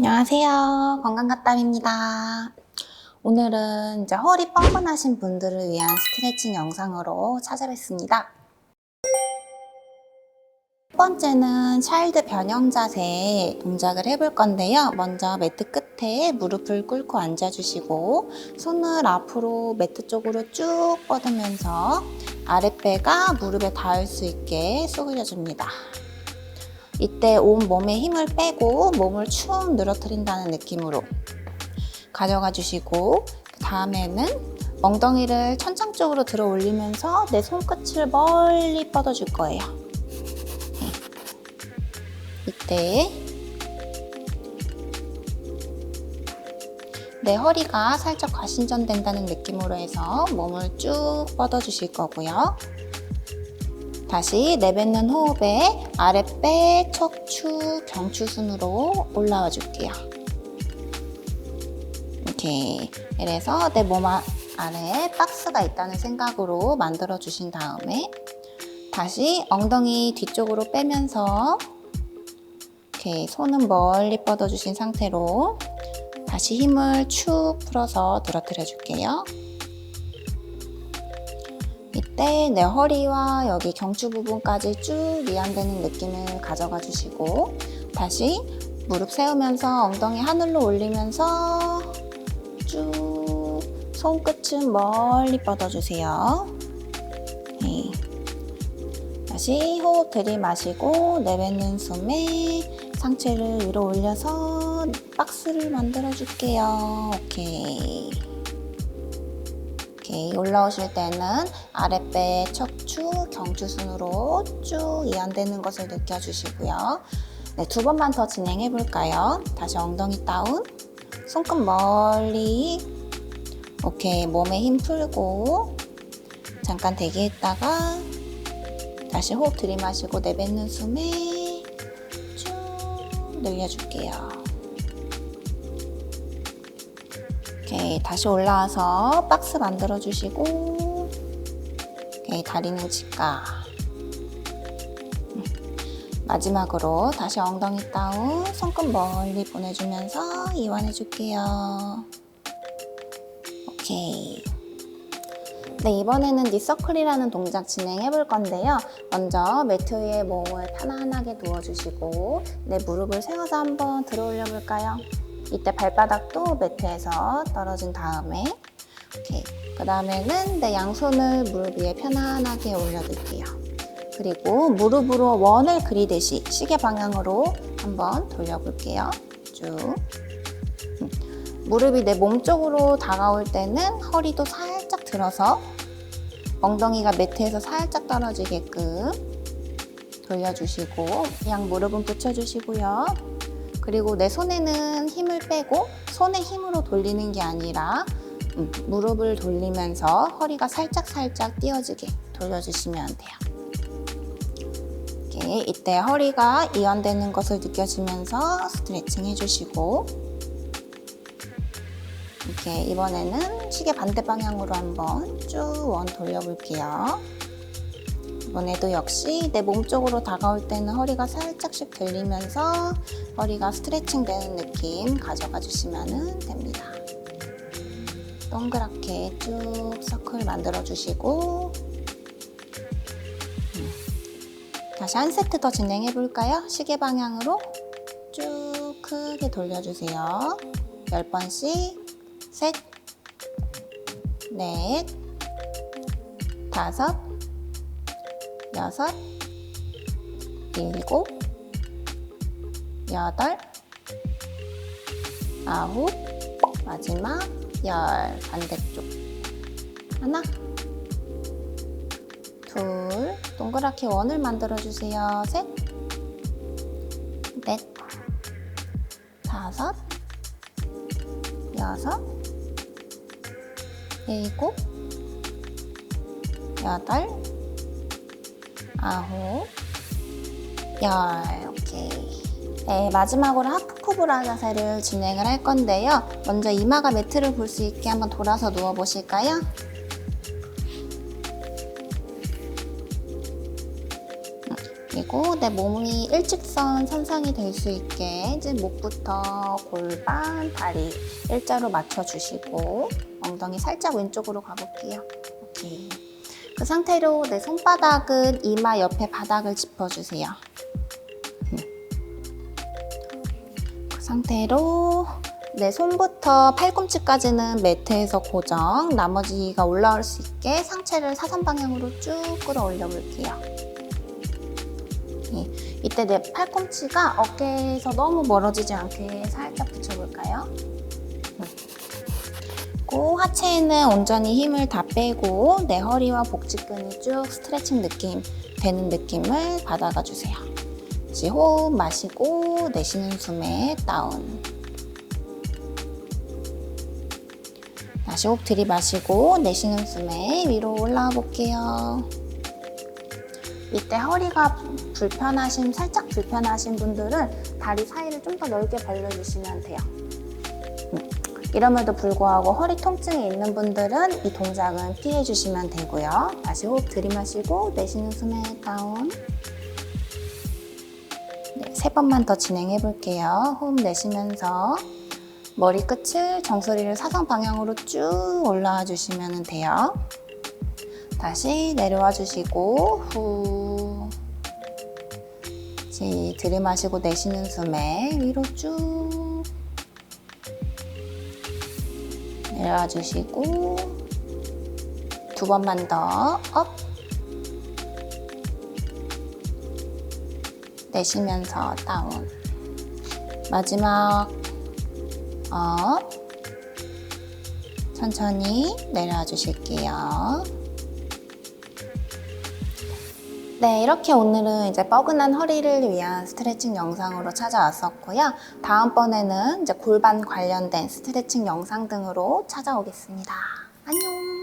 안녕하세요. 건강갓담입니다. 오늘은 이제 허리 뻐근하신 분들을 위한 스트레칭 영상으로 찾아뵙습니다. 첫 번째는 차일드 변형 자세 동작을 해볼 건데요. 먼저 매트 끝에 무릎을 꿇고 앉아주시고 손을 앞으로 매트 쪽으로 쭉 뻗으면서 아랫배가 무릎에 닿을 수 있게 쏘그려줍니다. 이때 온 몸에 힘을 빼고 몸을 축 늘어뜨린다는 느낌으로 가져가 주시고 그 다음에는 엉덩이를 천장 쪽으로 들어 올리면서 내 손끝을 멀리 뻗어 줄 거예요. 네. 이때 내 허리가 살짝 과신전된다는 느낌으로 해서 몸을 쭉 뻗어 주실 거고요. 다시 내뱉는 호흡에 아랫배, 척추, 경추 순으로 올라와 줄게요. 이렇게 이래서 내몸 아래에 박스가 있다는 생각으로 만들어 주신 다음에 다시 엉덩이 뒤쪽으로 빼면서 이렇게 손은 멀리 뻗어 주신 상태로 다시 힘을 축 풀어서 늘어뜨려 줄게요. 이때 내 허리와 여기 경추 부분까지 쭉 이완되는 느낌을 가져가 주시고 다시 무릎 세우면서 엉덩이 하늘로 올리면서 쭉 손끝은 멀리 뻗어주세요. 네. 다시 호흡 들이마시고 내뱉는 숨에 상체를 위로 올려서 박스를 만들어 줄게요. 오케이. 오케이. 올라오실 때는 아랫배, 척추, 경추순으로 쭉 이완되는 것을 느껴주시고요. 네, 두 번만 더 진행해 볼까요? 다시 엉덩이 다운, 손끝 멀리. 오케이. 몸에 힘 풀고 잠깐 대기했다가 다시 호흡 들이마시고 내뱉는 숨에 쭉 늘려줄게요. 오케이, 다시 올라와서 박스 만들어 주시고, 오케이, 다리는 직각. 음, 마지막으로 다시 엉덩이 다운, 손끝 멀리 보내주면서 이완해 줄게요. 오케이. 네, 이번에는 니서클이라는 동작 진행해 볼 건데요. 먼저 매트 위에 몸을 편안하게 누워주시고, 내 무릎을 세워서 한번 들어 올려 볼까요? 이때 발바닥도 매트에서 떨어진 다음에 오케이. 그 다음에는 내 양손을 무릎 위에 편안하게 올려둘게요. 그리고 무릎으로 원을 그리듯이 시계 방향으로 한번 돌려볼게요. 쭉. 음. 무릎이 내 몸 쪽으로 다가올 때는 허리도 살짝 들어서 엉덩이가 매트에서 살짝 떨어지게끔 돌려주시고 양 무릎은 붙여주시고요. 그리고 내 손에는 힘을 빼고 손의 힘으로 돌리는 게 아니라 음, 무릎을 돌리면서 허리가 살짝 살짝 띄어지게 돌려주시면 돼요. 이렇게 이때 허리가 이완되는 것을 느껴지면서 스트레칭 해주시고 이렇게 이번에는 시계 반대 방향으로 한번 쭉 원 돌려볼게요. 이번에도 역시 내 몸 쪽으로 다가올 때는 허리가 살짝씩 들리면서 허리가 스트레칭 되는 느낌 가져가 주시면 됩니다. 동그랗게 쭉 서클 만들어 주시고 음. 다시 한 세트 더 진행해 볼까요? 시계 방향으로 쭉 크게 돌려주세요. 10번씩 셋, 넷, 다섯, 여섯, 일곱, 여덟, 아홉, 마지막 열. 반대쪽. 하나, 둘, 동그랗게 원을 만들어 주세요. 셋, 넷, 다섯, 여섯, 일곱, 여덟, 아홉, 열. 오케이. 네, 마지막으로 하프 코브라 자세를 진행을 할 건데요. 먼저 이마가 매트를 볼 수 있게 한번 돌아서 누워 보실까요? 그리고 내 몸이 일직선 선상이 될 수 있게 이제 목부터 골반, 다리 일자로 맞춰 주시고 엉덩이 살짝 왼쪽으로 가볼게요. 오케이. 그 상태로 내 손바닥은 이마 옆에 바닥을 짚어주세요. 음. 그 상태로 내 손부터 팔꿈치까지는 매트에서 고정, 나머지가 올라올 수 있게 상체를 사선 방향으로 쭉 끌어올려 볼게요. 예, 이때 내 팔꿈치가 어깨에서 너무 멀어지지 않게 살짝 붙여볼까요? 음. 그리고 하체에는 온전히 힘을 다 빼고 내 허리와 복직근이 쭉 스트레칭 느낌 되는 느낌을 받아가 주세요. 다시 호흡 마시고 내쉬는 숨에 다운. 다시 호흡 들이마시고 내쉬는 숨에 위로 올라와 볼게요. 이때 허리가 불편하신, 살짝 불편하신 분들은 다리 사이를 좀 더 넓게 벌려주시면 돼요. 음, 이럼에도 불구하고 허리 통증이 있는 분들은 이 동작은 피해 주시면 되고요. 다시 호흡 들이마시고 내쉬는 숨에 다운. 네, 세 번만 더 진행해 볼게요. 호흡 내쉬면서 머리 끝을 정수리를 사선 방향으로 쭉 올라와 주시면 돼요. 다시 내려와 주시고 후 들이마시고 내쉬는 숨에 위로 쭉 내려와 주시고 두 번만 더 업. 내쉬면서 다운. 마지막 업. 천천히 내려와 주실게요. 네, 이렇게 오늘은 이제 뻐근한 허리를 위한 스트레칭 영상으로 찾아왔었고요. 다음번에는 이제 골반 관련된 스트레칭 영상 등으로 찾아오겠습니다. 안녕!